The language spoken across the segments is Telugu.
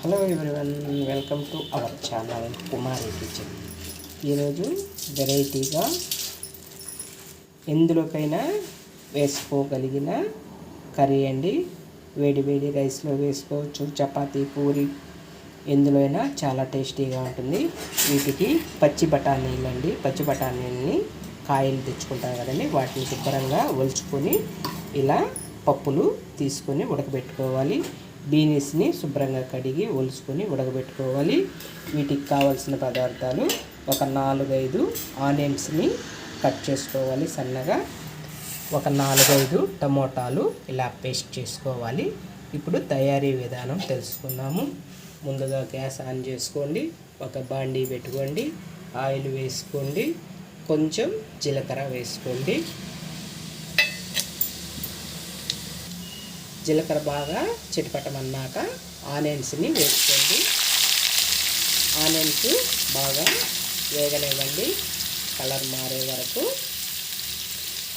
Hello everyone welcome to our channel Kumari kitchen. ఈరోజు వెరైటీగా ఎందులోకైనా వేసుకోగలిగిన కర్రీ అండి. వేడి వేడి రైస్లో వేసుకోవచ్చు చపాతి పూరి ఎందులో అయినా చాలా టేస్టీగా ఉంటుంది. వీటికి పచ్చి బఠానీలు అండి. పచ్చి బఠానీలని కాయలు తెచ్చుకుంటాం కదండి. వాటిని శుభ్రంగా ఒలుచుకొని ఇలా పప్పులు తీసుకొని ఉడకబెట్టుకోవాలి. బీనీస్ని శుభ్రంగా కడిగి ఒలుచుకొని ఉడకబెట్టుకోవాలి. వీటికి కావాల్సిన పదార్థాలు ఒక నాలుగైదు ఆనియన్స్ని కట్ చేసుకోవాలి సన్నగా. ఒక నాలుగైదు టమోటాలు ఇలా పేస్ట్ చేసుకోవాలి. ఇప్పుడు తయారీ విధానం తెలుసుకుందాము. ముందుగా గ్యాస్ ఆన్ చేసుకోండి. ఒక బాండీ పెట్టుకోండి. ఆయిల్ వేసుకోండి. కొంచెం జీలకర్ర వేసుకోండి. జీలకర్ర బాగా చిటపట్టమన్నాక ఆనియన్స్ని వేసుకోండి. ఆనియన్స్ బాగా వేగనివ్వండి. కలర్ మారే వరకు.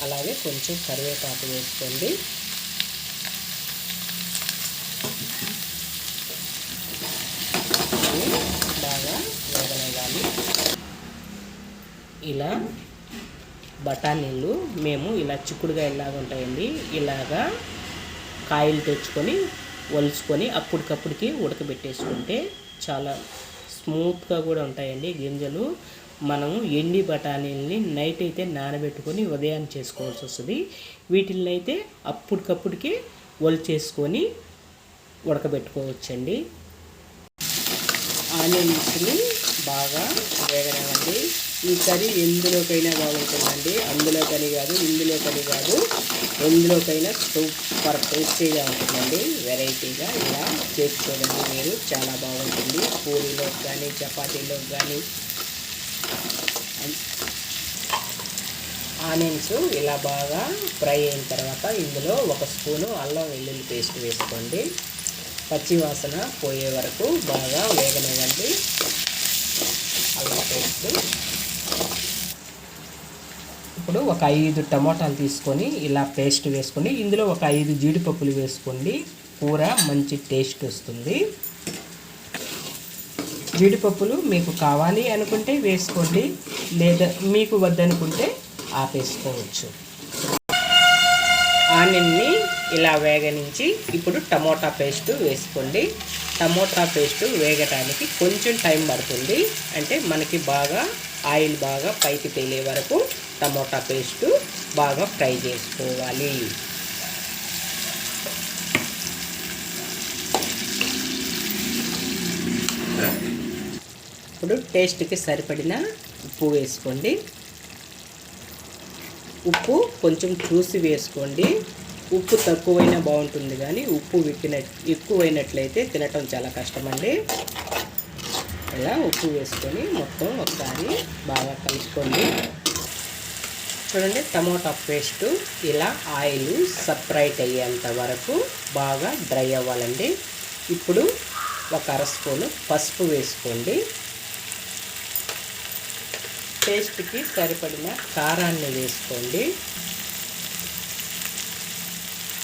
అలాగే కొంచెం కరివేపాకు వేసుకోండి. బాగా వేగనివ్వాలి. ఇలా బఠానీలు మేము ఇలా చిక్కుడుగా ఇలాగ ఉంటాయండి. ఇలాగా కాయలు తెచ్చుకొని వలుచుకొని అప్పటికప్పటికి ఉడకబెట్టేసుకుంటే చాలా స్మూత్గా కూడా ఉంటాయండి గింజలు. మనము ఎండి బఠానీలని నైట్ అయితే నానబెట్టుకొని ఉదయం చేసుకోవాల్సి వస్తుంది. వీటిని అయితే అప్పటికప్పటికి ఒలిచేసుకొని ఉడకబెట్టుకోవచ్చండి. ఆనియన్స్ని బాగా వేగనివ్వండి. ఈ కర్రీ ఎందులోకైనా బాగుంటుందండి. అందులోకని కాదు ఇందులోకని కాదు. ఎందులోకైనా సూపర్ టేస్టీగా ఉంటుందండి. వెరైటీగా ఇలా చేసుకోండి మీరు చాలా బాగుంటుంది. పూరీలోకి కానీ చపాతీలోకి కానీ ఆనియన్స్ ఇలా బాగా ఫ్రై అయిన తర్వాత ఇందులో ఒక స్పూను అల్లం వెల్లుల్లి పేస్ట్ వేసుకోండి. పచ్చివాసన పోయే వరకు బాగా వేగనివ్వండి అల్లం పేస్ట్ ఇప్పుడు ఒక ఐదు టమోటాలు తీసుకొని ఇలా పేస్ట్ వేసుకొని ఇందులో ఒక ఐదు జీడిపప్పులు వేసుకోండి. కూర మంచి టేస్ట్ వస్తుంది. జీడిపప్పులు మీకు కావాలి అనుకుంటే వేసుకోండి లేదా మీకు వద్దనుకుంటే ఆపేసుకోవచ్చు. ఆనియన్ని ఇలా వేగనించి ఇప్పుడు టమోటా పేస్ట్ వేసుకోండి. టమోటా పేస్ట్ వేగటానికి కొంచెం టైం పడుతుంది. అంటే మనకి బాగా ఆయిల్ బాగా పైకి తేలే వరకు టమోటా పేస్ట్ బాగా ఫ్రై చేసుకోవాలి. ఇప్పుడు టేస్ట్కి సరిపడిన ఉప్పు వేసుకోండి. ఉప్పు కొంచెం చూసి వేసుకోండి. ఉప్పు తక్కువైనా బాగుంటుంది కానీ ఉప్పు విప్పిన ఎక్కువైనట్లయితే తినటం చాలా కష్టమండి. ఇలా ఉప్పు వేసుకొని మొత్తం ఒకసారి బాగా కలుపుకోండి. చూడండి టమోటా పేస్ట్ ఇలా ఆయిల్ సపరేట్ అయ్యేంత వరకు బాగా డ్రై అవ్వాలండి. ఇప్పుడు ఒక అర స్పూను పసుపు వేసుకోండి. టేస్ట్కి సరిపడిన కారాన్ని వేసుకోండి.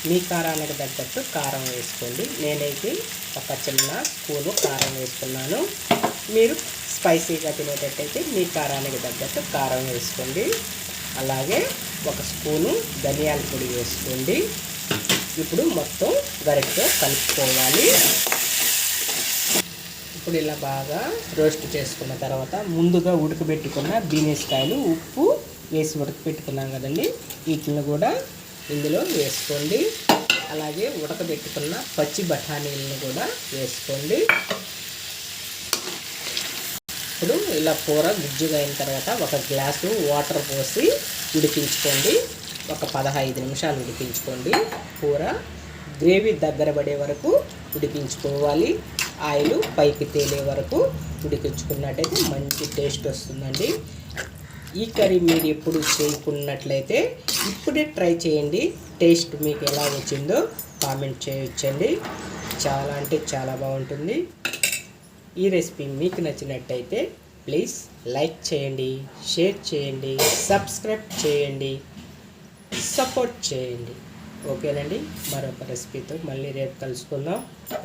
మీ కారానికి తగ్గట్టు కారం వేసుకోండి. నేనైతే ఒక చిన్న స్పూను కారం వేసుకున్నాను. మీరు స్పైసీగా తినేటట్టయితే మీ కారానికి తగ్గట్టు కారం వేసుకోండి. అలాగే ఒక స్పూను ధనియాల పొడి వేసుకోండి. ఇప్పుడు మొత్తం గరిటతో కలుపుకోవాలి. ఇప్పుడు ఇలా బాగా రోస్ట్ చేసుకున్న తర్వాత ముందుగా ఉడకబెట్టుకున్న బీనీస్ కాయలు ఉప్పు వేసి ఉడకబెట్టుకున్నాం కదండి. వీటిని కూడా ఇందులో వేసుకోండి. అలాగే ఉడకబెట్టుకున్న పచ్చి బఠానీలను కూడా వేసుకోండి. ఇప్పుడు ఇలా కూర గుజ్జుగా అయిన తర్వాత ఒక గ్లాసు వాటర్ పోసి ఉడికించుకోండి. ఒక పదహైదు నిమిషాలు ఉడికించుకోండి. కూర గ్రేవీ దగ్గర పడే వరకు ఉడికించుకోవాలి. ఆయిల్ పైకి తేలే వరకు ఉడికించుకున్నట్టయితే మంచి టేస్ట్ వస్తుందండి. ఈ కర్రీ మీరు ఎప్పుడు చేయకున్నట్లయితే ఇప్పుడే ట్రై చేయండి. టేస్ట్ మీకు ఎలా వచ్చిందో కామెంట్ చేయొచ్చండి. చాలా అంటే చాలా బాగుంటుంది. ఈ రెసిపీ మీకు నచ్చినట్టయితే ప్లీజ్ లైక్ చేయండి షేర్ చేయండి సబ్స్క్రైబ్ చేయండి సపోర్ట్ చేయండి. ఓకేనండి? మరొక రెసిపీతో మళ్ళీ రేపు కలుసుకుందాం.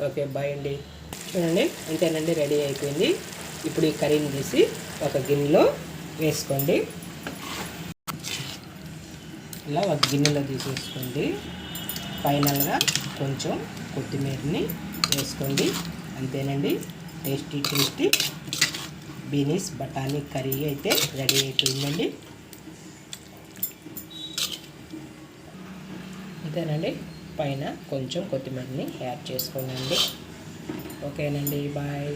ఓకే బాయ్ అండి. చూడండి అంతేనండి రెడీ అయిపోయింది. ఇప్పుడు ఈ కర్రీని తీసి ఒక గిన్నెలో వేసుకోండి. ఇలా ఒక గిన్నెలో తీసేసుకోండి. ఫైనల్గా కొంచెం కొత్తిమీరని వేసుకోండి. అంతేనండి? టేస్టీ టేస్టీ బీనీస్ బఠానీ కర్రీ అయితే రెడీ అయిపోయిందండి. అంతేనండి పైన కొంచెం కొత్తిమీరని యాడ్ చేసుకోండి ఓకేనండి బాయ్.